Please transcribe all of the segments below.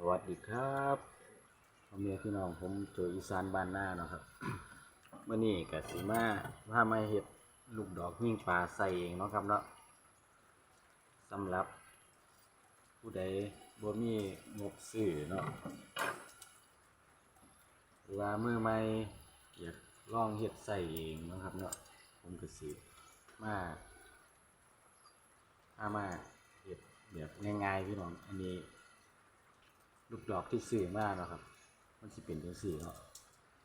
สวัสดีครับพ่อแม่พี่น้องผมโจอีสานบ้านหน้าเนาะครับเมื่อนี้กับสีมาพามาเห็ดลูกดอกยิ่งปลาใส่เองเนาะครับเนาะสำหรับ ผู้ใดบ่มีงบซื้อเนาะหรือว่ามือใหม่อยากลองเห็ดใส่เองเนาะครับเนาะผมก็สิมาพามาเห็ดแบบง่ายๆพี่น้องอันนี้ ลูกดอกที่ซื้อมาเนะครับ มันสิเป็นจังซี่เนาะ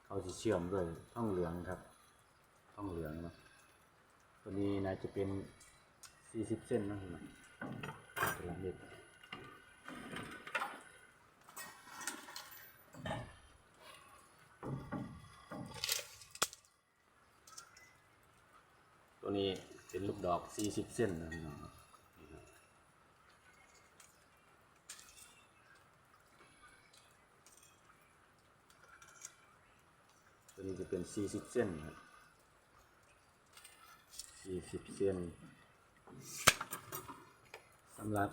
เขาจะเชื่อมด้วยท่องเหลืองครับท่องเหลืองนะตัวนี้น่าจะเป็น40เส้นนะครับลังเด็ดตัวนี้เป็นลูกดอก 40 เส้นนะครับนี่ครับ ตัวนี้จะเป็น40เส้นครับ40เส้นสำหรับ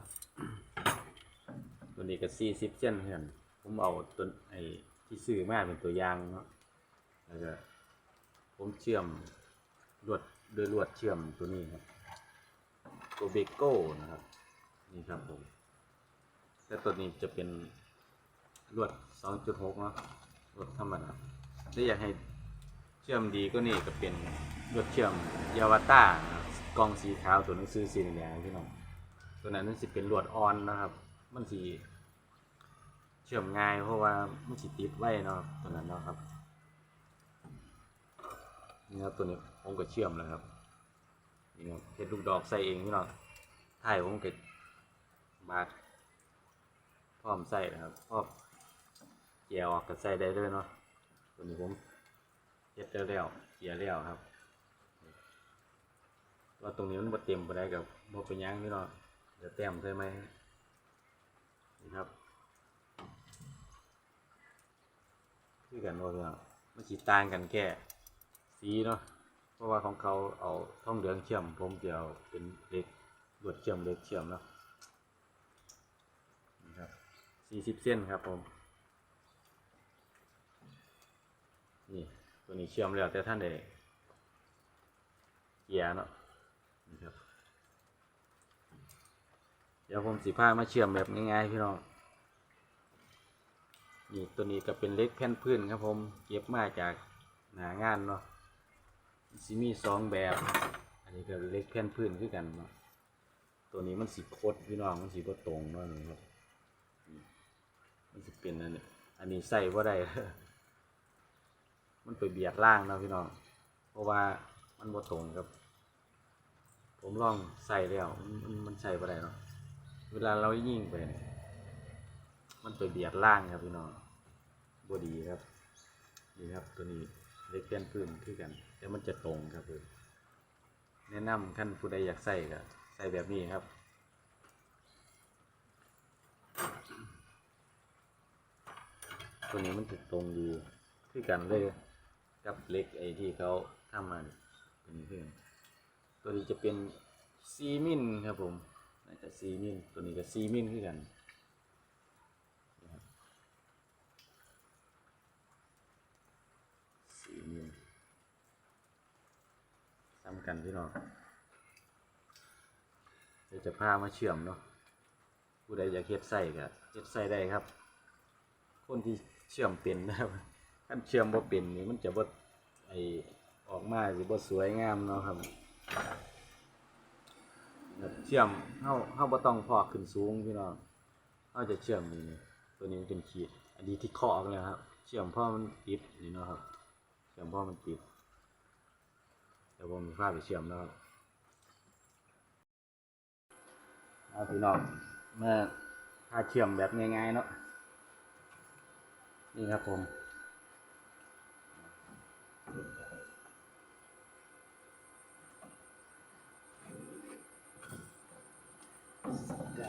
ตัวนี้ก็40เส้นเพื่อนผมเอาตัวไอ้ที่ซื้อมาเป็นตัวอย่างเนาะแล้วก็ผมเชื่อมลวดด้วยลวดเชื่อมตัวนี้ครับตัวเบโก้นะครับนี่ครับผมแต่ตัวนี้จะเป็นลวด 2.6เนาะลวดธรรมดา ถ้าอยากให้เชื่อมดีก็นี่ก็เป็นลวดเชื่อมยาวาต้านะครับกองสีขาวตัวหนังสือสีแดงพี่น้องตัวนั้นนั่นสิเป็นลวดออนนะครับ มันสีเชื่อมง่ายเพราะว่ามันสิติดไว้เนาะครับตัวนั้นเนาะครับนี่ครับตัวนี้ผมก็เชื่อมแล้วครับนี่ครับเฮ็ดลูกดอกใส่เองพี่น้องถ่ายผมก็บาดพร้อมใส่นะครับพร้อมเกี่ยวออกก็ใส่ได้เลยเนาะ ตัวนี้ผมเฮ็ดแล้วแล้วเกียแล้วครับว่าตรงนี้มันบ่เต็มไปได้กับบ่เป็นยังพี่เดี๋ยวแต้มใช่ไหมนี่ครับคือกันว่าพี่น้องมันสิต่างกันแค่สีเนาะเพราะว่าของเขาเอาท่องเหลืองเชื่อมผมจะเอาเป็นเล็กลวดเชื่อมเล็กเชื่อมเนาะนี่ครับ40เส้นครับผม นี่ ตัวนี้เชื่อมแล้วแต่ท่านได้เกียร์เนาะนี่ครับเดี๋ยวผมสิพามาเชื่อมแบบง่ายๆพี่น้องนี่ตัวนี้ก็เป็นเล็กแผ่นพื้นครับผมเก็บมาจากหนางานเนาะสิมีสองแบบ อันนี้ก็เล็กแผ่นพื้นคือกันเนาะตัวนี้มันสีโคดพี่น้องมันสีบ่ตรงเนาะนี่ครับมันสิเป็นอันนี้อันนี้ใส่บ่ได้ มันไปเบียดล่างนะพี่น้อง เพราะว่ามันบ่ตรงครับ ผมลองใส่แล้ว มันมันใส่บ่ได้เนาะ เวลาเรายิ่งไปเนี่ยมันไปเบียดล่างครับพี่น้องบ่ดีครับนี่ครับตัวนี้เล็กเปลี่ยนพื้นคือกัน แต่มันจะตรงครับคือแนะนำขั้นผู้ใดอยากใส่ก็ใส่แบบนี้ครับตัวนี้มันจะตรงดีคือกันเลย กับเหล็กไอ้ที่เขาทำมาเนี่ยตัวนี้คือนตัวนี้จะเป็นซีมินครับผมน่าจะซีมินตัวนี้ก็ซีมินคือกันซีมินซ้ำกันพี่น้องเดี๋ยวจะพามาเชื่อมเนาะผู้ใดอยากเฮ็ดไส้ก็เฮ็ดไส้ได้ครับ คนที่เชื่อมเป็นนะครับ ถ้าเชื่อมบ่เป็นนี่มันจะบ่ไอออกมาสิบ่สวยงามเนาะครับเชื่อมเฮาเฮาบ่ต้องพอกขึ้นสูงพี่น้องเฮาจะเชื่อมนี่ตัวนี้เป็นขีด อันนี้ที่เคาะออกเลยครับ เชื่อมพราะมันติดนี่เนาะครับ เชื่อมพราะมันติดเดี๋ยวผมมีภาพไปเชื่อมแล้วครับเอาพี่น้องมาถ้าเชื่อมแบบง่ายๆเนาะนี่ครับผม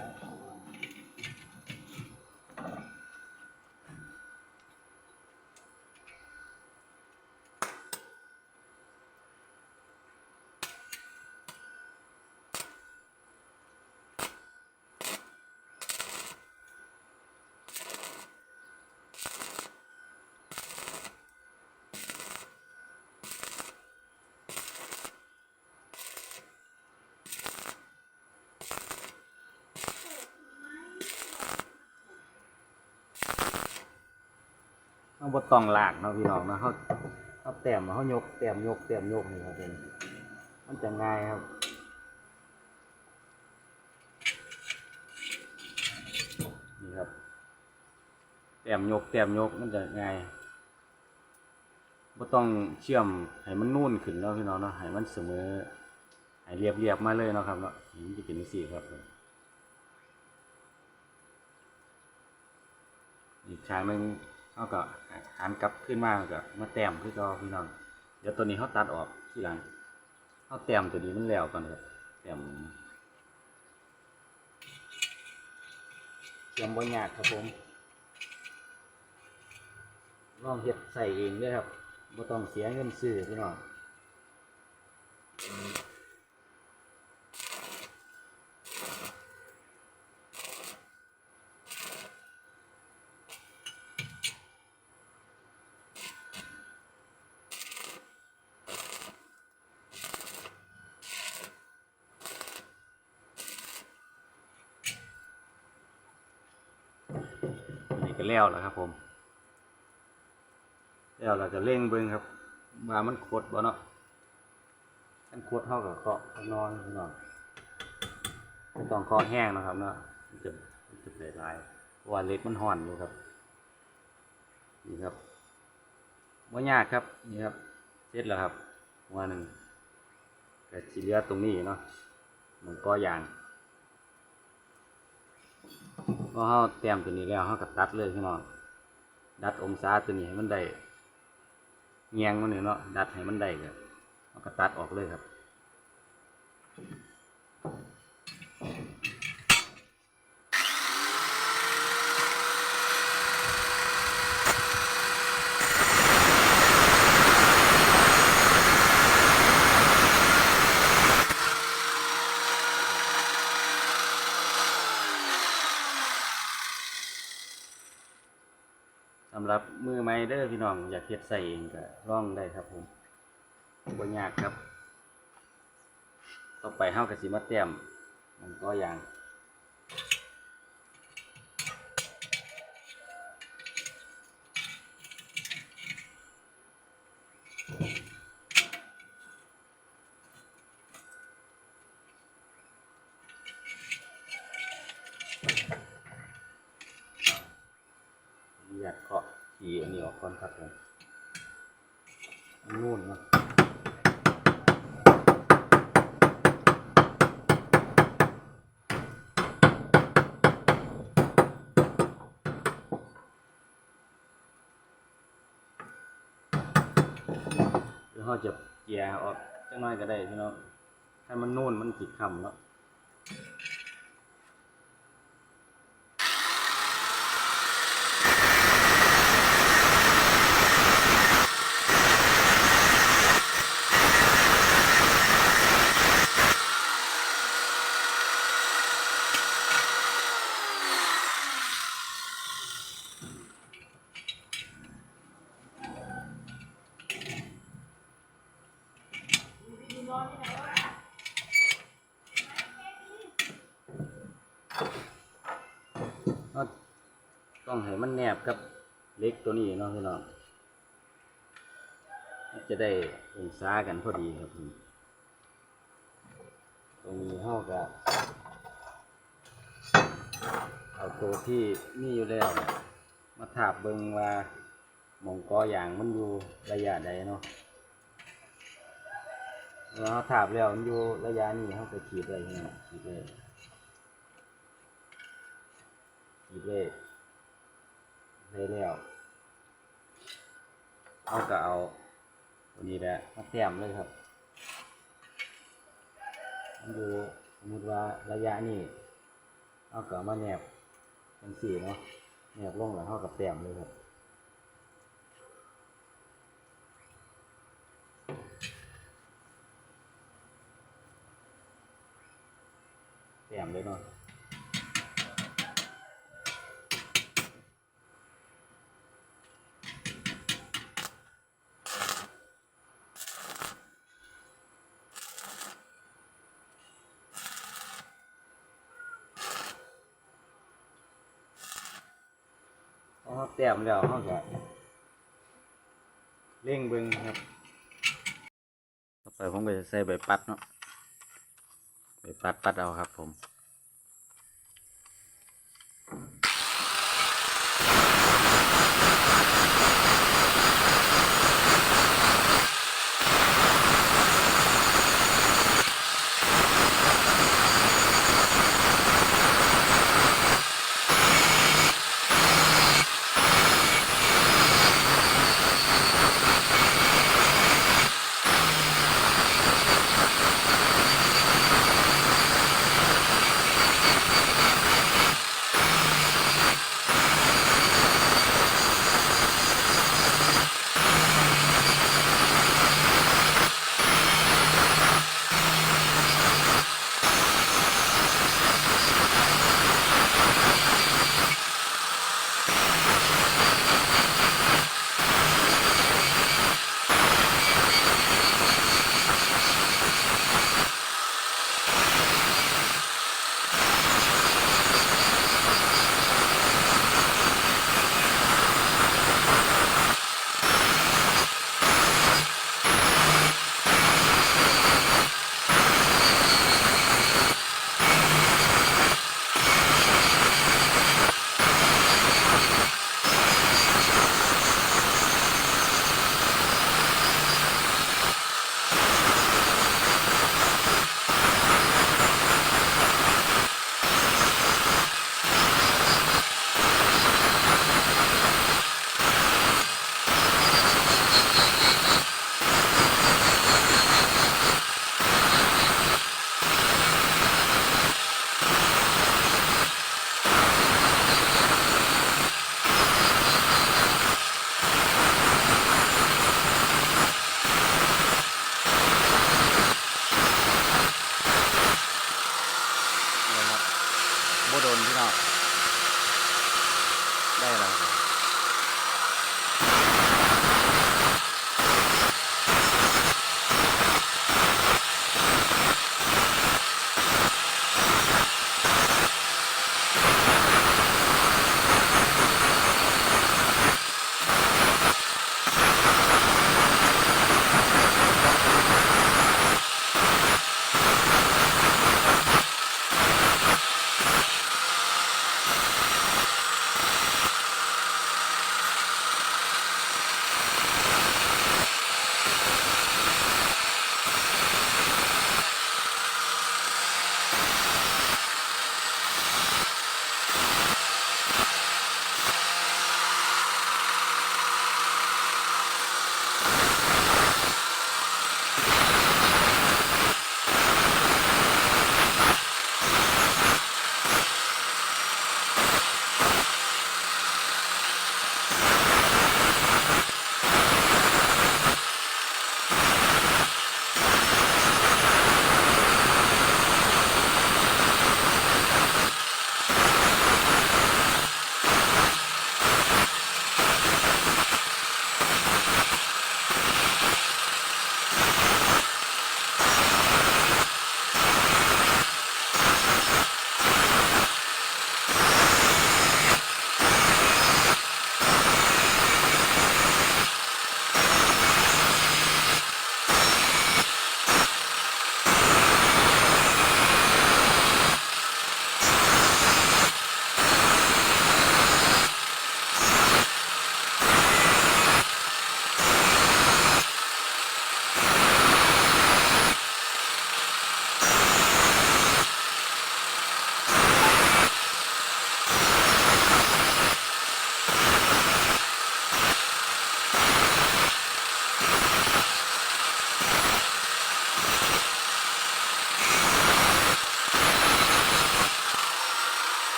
Uh, เราบต้องหลากเนาะพี่น้องนะเขาเขาแต้มเขายกแต้มยกแต้มยกนี่ครับเป็นมันจะง่ายครับนี่ครับแต้มยกแต้มยกมันจะง่ายบ่ต้องเชื่อมให้มันนุ่นขึ้นเนาะพี่น้องเนาะให้มันเสมอให้เรียบเรียบมาเลยเนาะครับเนาะนี่มันจะเป็นจังซี่ครับอีกทางหนึ่ง เขาก็หันกลับขึ้นมาก็มาแต้มคือเก็พี่น้องเดี๋ยวตัวนี้เขาตัดออกทีหลังเขาแต้มตัวนี้มันแล้วก่อนครับแต้มเตรียมบอยากครับผมลองเห็ดใส่เองด้วยครับไม่ต้องเสียเงินซื้อพี่น้อง นี่ ก็แล้วแล้วครับ ผม แล้วเราจะเร่งเบิ้งครับว่ามันโคดบ่เนาะมันโคดเท่ากับเคาะนอนน้องต้องเคาะแห้งนะครับ เนาะมันจะมันจะเปลลายว่าเล็กมันห่อนอยู่ครับนี่ครับว่ายากครับนี่ครับเสร็จแล้วครับว่าหนึ่งก็สีเลือตรงนี้เนาะมันก็ยาง อเขาเตรียมตัวนี้แล้วเขาก็ตัดเลยพี่น้องดัดองศาตัวนี้ให้มันได้เงียงมันนี่เนาะดัดให้มันได้ก็เขาก็ตัดออกเลยครับ มือไม้เด้อพี่น้องอยากเฮ็ดใส่เองก็ลองได้ครับผมบ่ยากครับ ต่อไปเฮาก็สิมาเตรียมมันก็อย่างอยากเคาะขีอันนี้ออกก่อนครับผมอันนู่นเนาะ เขาจะเจียออกจังน้อยก็ได้พี่น้องถ้ามันนู่นมันติดคำแล้ว ต้องให้มันแนบกับเล็กตัวนี้เนาะพี่น้องมันจะได้องศากันพอดีครับตรงนี้ห้อก็เอาตัวที่มีอยู่แล้ว มาถาบเบิงว่าหมองกออย่างมันอยู่ระยะใดเนาะ เมื่อาถาบแล้วมันอยู่ระยะนี้เขาก็ขีดเลยเนี่ยขีดเลยขีดเลยได้แล้วเอาก็เอาตัวนี้แหละมาแต้มเลยครับมันอยู่สมมติว่าระยะนี้เอาก็มาแนบเป็นสี่เนาะแนบลงแล้วเท่ากับแต้มเลยครับ มเลยเนาะเขาแต้มแล้วเขาก็เร่งเบิ่งครับต่อไปผมก็จะใส่ใบปัดเนาะใบปัดปัดเอาครับผม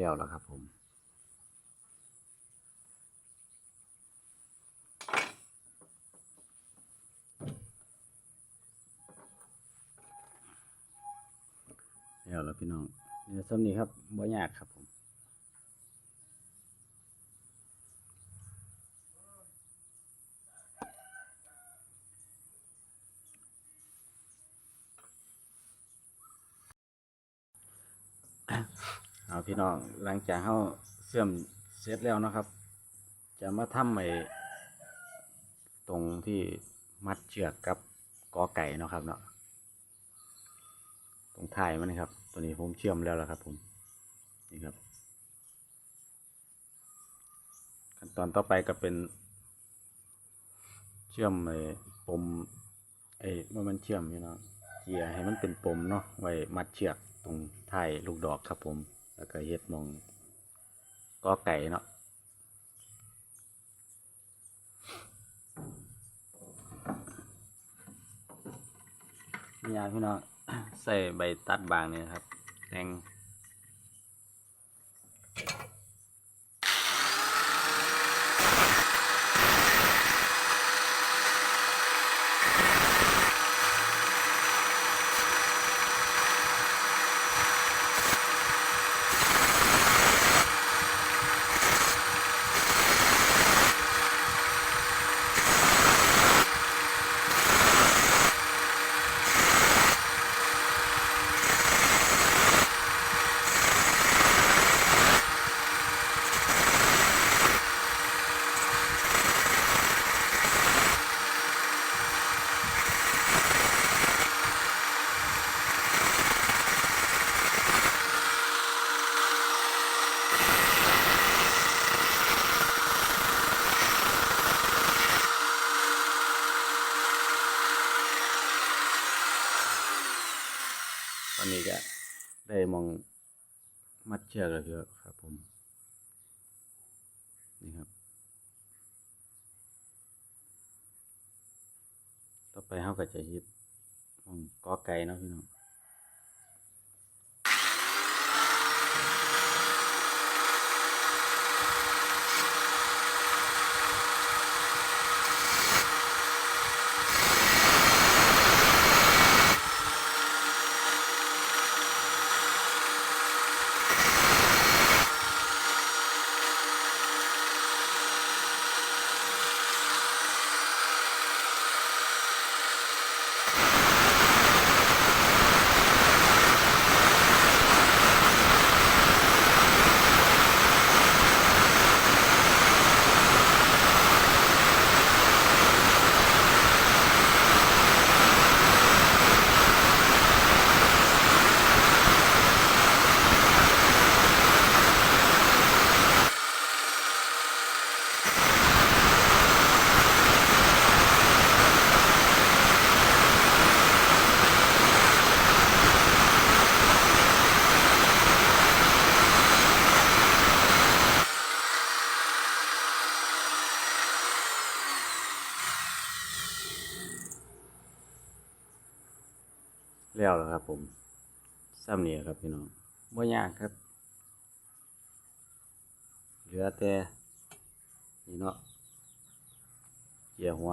แลี้ยวแล้วครับผมแล้วแล้วพี่น้องนี่ส้มนี้ครับบ่ยากครับผม เอาพี่น้องหลังจากเขาเสื่อมเสร็จแล้วนะครับ จะมาทำไอ้ตรงที่มัดเชือกกับกอไก่นะครับเนาะตรงท้ายมันครับตัวนี้ผมเชื่อมแล้วละครับ ผมนี่ครับ ขั้นตอนต่อไปก็เป็น เชื่อมไอ้ปมไอ้เมื่อมันเชื่อมพี่น้องเกียร์ให้มันเป็นปมเนาะไว้มัดเชือกตรงท้ายลูกดอกครับผม แล้วก็เฮ็ดมองกอไก่เนาะนี่ยพี่น้องใส่ใบตัดบางนี่ยครับแดง อนนี้ก็ได้มองมัดเชือกแล้วครับผม นี่ครับ ต่อไปเขาก็จะยึดมองกอไก่เนาะพี่น้อง ผมซ้ำนี่ครับพี่น้องบ่ยากครับ เหลือแต่นี่เนาะเกี่ยหัว